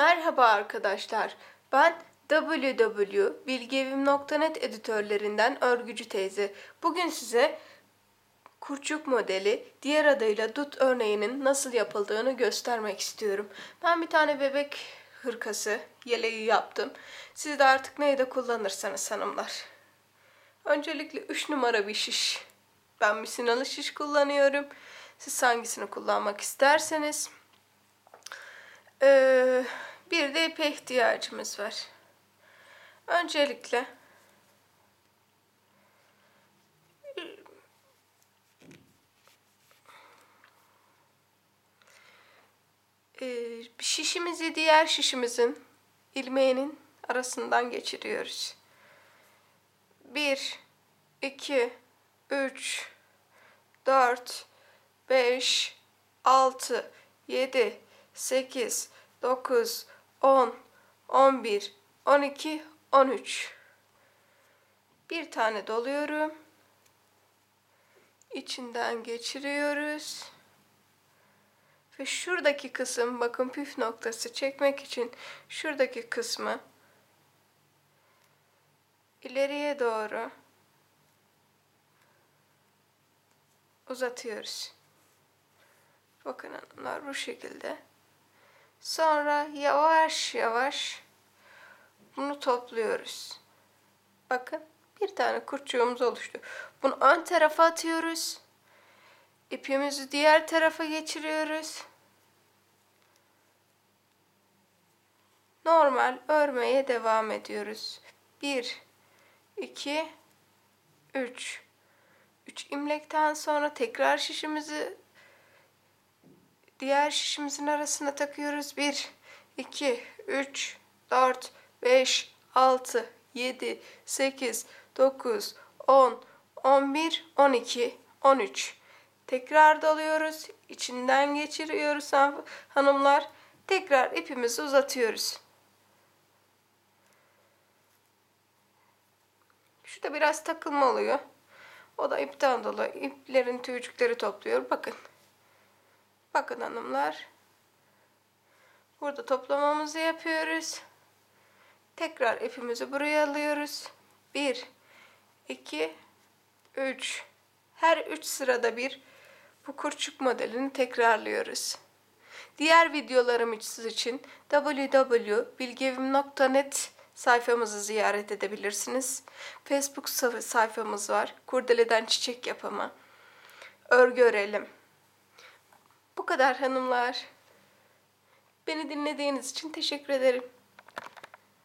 Merhaba arkadaşlar. Ben www.bilgevim.net editörlerinden Örgücü teyze. Bugün size kurçuk modeli, diğer adıyla dut örneğinin nasıl yapıldığını göstermek istiyorum. Ben bir tane bebek hırkası, yeleği yaptım. Siz de artık neyde kullanırsanız hanımlar. Öncelikle 3 numara bir şiş. Ben misinalı şiş kullanıyorum. Siz hangisini kullanmak isterseniz. Ee, bir de ipe ihtiyacımız var. Öncelikle ee, şişimizi diğer şişimizin ilmeğinin arasından geçiriyoruz. 1 2 3 4 5 6 7 8 9 10 11 12 13 Bir tane doluyorum. İçinden geçiriyoruz. Ve şuradaki kısım bakın püf noktası çekmek için şuradaki kısmı ileriye doğru uzatıyoruz. Bakın hanımlar bu şekilde. Sonra yavaş yavaş bunu topluyoruz. Bakın bir tane kurtçuğumuz oluştu. Bunu ön tarafa atıyoruz. İpimizi diğer tarafa geçiriyoruz. Normal örmeye devam ediyoruz. 1 2 3 3 imlekten sonra tekrar şişimizi diğer şişimizin arasına takıyoruz. 1 2 3 4 5 6 7 8 9 10 11 12 13 Tekrar dalıyoruz. içinden geçiriyoruz hanımlar. Tekrar ipimizi uzatıyoruz. Şurada biraz takılma oluyor. O da ipten dolayı iplerin tüycükleri topluyor. Bakın. Bakın hanımlar. Burada toplamamızı yapıyoruz. Tekrar ipimizi buraya alıyoruz. 1 2 3 Her 3 sırada bir bu kurçuk modelini tekrarlıyoruz. Diğer videolarımız için www.bilgevim.net sayfamızı ziyaret edebilirsiniz. Facebook sayfamız var. Kurdeleden çiçek yapımı. Örgü örelim. Bu kadar hanımlar. Beni dinlediğiniz için teşekkür ederim.